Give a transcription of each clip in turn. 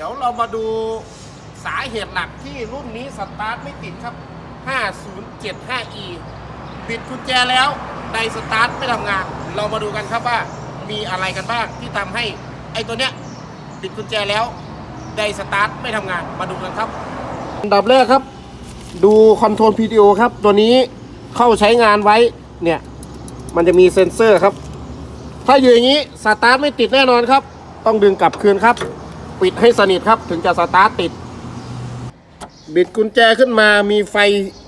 ดี๋ยวเรามาดูสาเหตุหลักที่รุ่นนี้สตาร์ทไม่ติดครับ 5075e ปิดกุญแจแล้วไดสตาร์ทไม่ทำงาน เรามาดูกันครับว่ามีอะไรกันบ้างที่ทำให้ไอ้ตัวเนี้ยปิดกุญแจแล้วไดสตาร์ทไม่ทำงานมาดูกันครับอันดับแรกครับ ดูคอนโทรล PTO ครับ ตัวนี้เข้าใช้งานไว้เนี่ยมันจะมีเซ็นเซอร์ครับ ถ้าอยู่อย่างนี้สตาร์ทไม่ติดแน่นอนครับ ต้องดึงกลับคืนครับ ปิดให้สนิทครับถึงจะสตาร์ทติด บิดกุญแจขึ้นมามีไฟ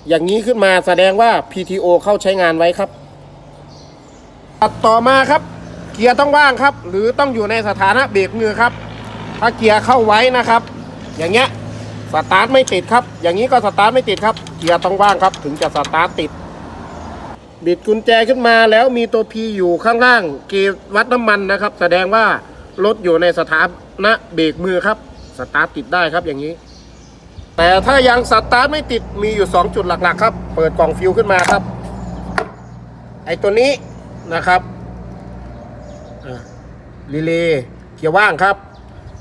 อย่างนี้ขึ้นมาแสดงว่า PTO เข้าใช้งานไว้ครับต่อมาครับ เกียร์ต้องว่างครับ หรือต้องอยู่ในสถานะเบรกมือครับ ถ้าเกียร์เข้าไว้นะครับ อย่างเงี้ยสตาร์ทไม่ติดครับ อย่างนี้ก็สตาร์ทไม่ติดครับ เกียร์ต้องว่างครับ ถึงจะสตาร์ทติด บิดกุญแจขึ้นมาแล้วมีตัว P อยู่ข้างล่าง เกจวัดน้ำมันนะครับ แสดงว่า รถอยู่ในสถานะเบรกมือครับ สตาร์ทติดได้ครับอย่างนี้ แต่ถ้ายังสตาร์ทไม่ติดมีอยู่ 2 จุดหลักๆ ครับ เปิดกล่องฟิวขึ้นมาครับ ไอตัวนี้นะครับรีเลย์เกียร์ว่างครับ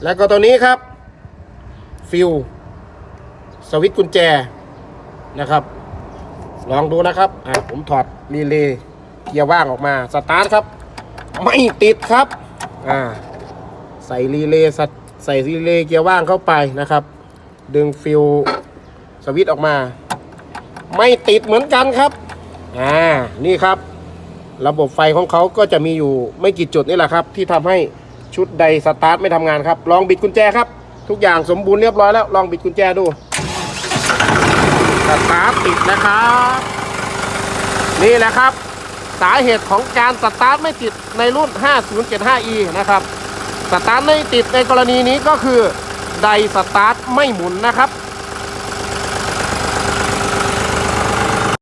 แล้วก็ตัวนี้ครับ ฟิวสวิตช์กุญแจนะครับ ลองดูนะครับอ่าผมถอดรีเลย์เกียร์ว่างออกมา สตาร์ทครับ ไม่ติดครับ อ่า ใส่รีเลย์สตใส่รีเลย์เกียร์ว่างเข้าไปนะครับ ดึงฟิวสวิตออกมา ไม่ติดเหมือนกันครับอ่านี่ครับ ระบบไฟของเขาก็จะมีอยู่ไม่กี่จุดนี่แหละครับ ที่ทำให้ชุดใดสตาร์ทไม่ทำงานครับ ลองบิดกุญแจครับ ทุกอย่างสมบูรณ์เรียบร้อยแล้ว ลองบิดกุญแจดูสตาร์ทติดนะครับ นี่แหละครับ สาเหตุของการสตาร์ทไม่ติดในรุ่น 5075e นะครับ สตาร์ทไม่ติดในกรณีนี้ก็คือไดสตาร์ทไม่หมุนนะครับ